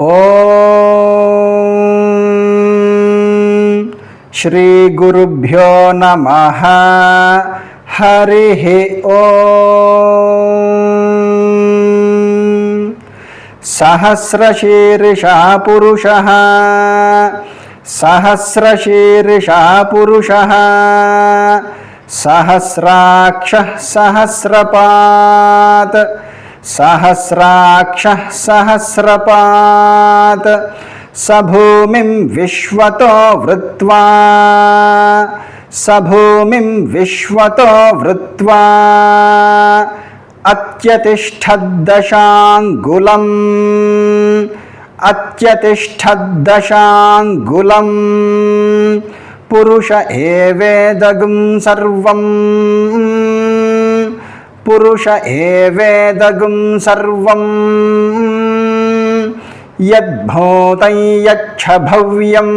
ఓం శ్రీ గురుభ్యో నమ హరి ఓం సహస్రశీర్షా పురుష సహస్రశీర్షా పురుష సహస్రాక్ష సహస్రపాత్ సహస్రాక్ష సహస్రపాత్ సభూమిం విశ్వతో వృత్వా సభూమిం విశ్వతో వృత్వా అత్యతిష్టద్దశాంగులం అత్యతిష్టద్దశాంగులం పురుష ఏవేదగుం సర్వం పురుష ఏవేదగుం సర్వం? యద్భూతం యచ్చ భవ్యం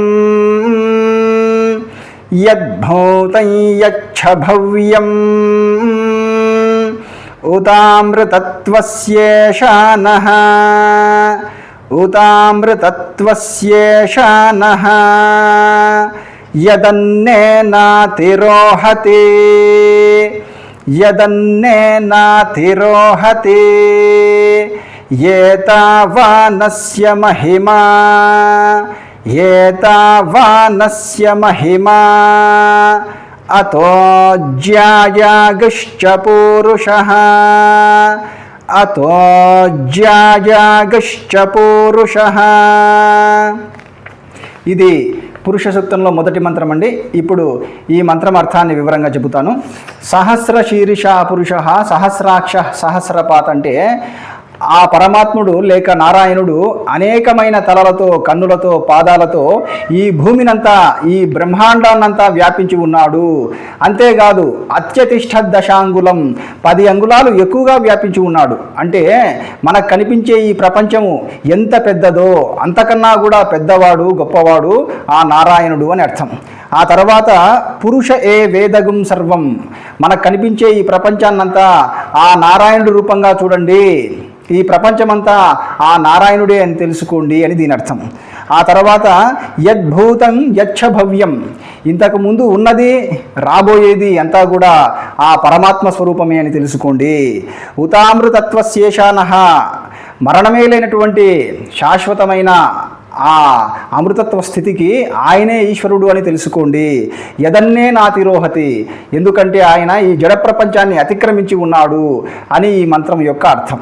యద్భూతం యచ్చ భవ్యం ఉతామృతత్వస్యేషానః. ఉతామృతత్వస్యేషానః యదన్నేనాతిరోహతి యదన్నేనాతిరోహతి ఏతావానస్య మహిమా ఏతావానస్య మహిమా అతో జ్యాయాగశ్చ పూరుషः అతో జ్యాయాగశ్చ పూరుషः. ఇది పురుష సూక్తంలో మొదటి మంత్రం అండి. ఇప్పుడు ఈ మంత్రం అర్థాన్ని వివరంగా చెబుతాను. సహస్ర శీర్ష పురుష సహస్రాక్ష సహస్రపాత్ అంటే ఆ పరమాత్ముడు లేక నారాయణుడు అనేకమైన తలలతో కన్నులతో పాదాలతో ఈ భూమినంతా ఈ బ్రహ్మాండాన్నంతా వ్యాపించి ఉన్నాడు. అంతేకాదు అత్యతిష్ట దశాంగులం పది అంగుళాలు ఎక్కువగా వ్యాపించి ఉన్నాడు. అంటే మనకు కనిపించే ఈ ప్రపంచము ఎంత పెద్దదో అంతకన్నా కూడా పెద్దవాడు గొప్పవాడు ఆ నారాయణుడు అని అర్థం. ఆ తర్వాత పురుష ఏ వేదగుం సర్వం? మనకు కనిపించే ఈ ప్రపంచాన్నంతా ఆ నారాయణుడు రూపంగా చూడండి. ఈ ప్రపంచమంతా ఆ నారాయణుడే అని తెలుసుకోండి అని దీని అర్థం. ఆ తర్వాత యద్భూతం యచ్చ భవ్యం ఇంతకు ముందు ఉన్నది రాబోయేది అంతా కూడా ఆ పరమాత్మ స్వరూపమే అని తెలుసుకోండి. ఉతామృతత్వశేషాన. మరణమే లేనటువంటి శాశ్వతమైన ఆ అమృతత్వ స్థితికి ఆయనే ఈశ్వరుడు అని తెలుసుకోండి. ఎదన్నే నా తిరోహతి ఎందుకంటే ఆయన ఈ జడ ప్రపంచాన్ని అతిక్రమించి ఉన్నాడు అని ఈ మంత్రం యొక్క అర్థం.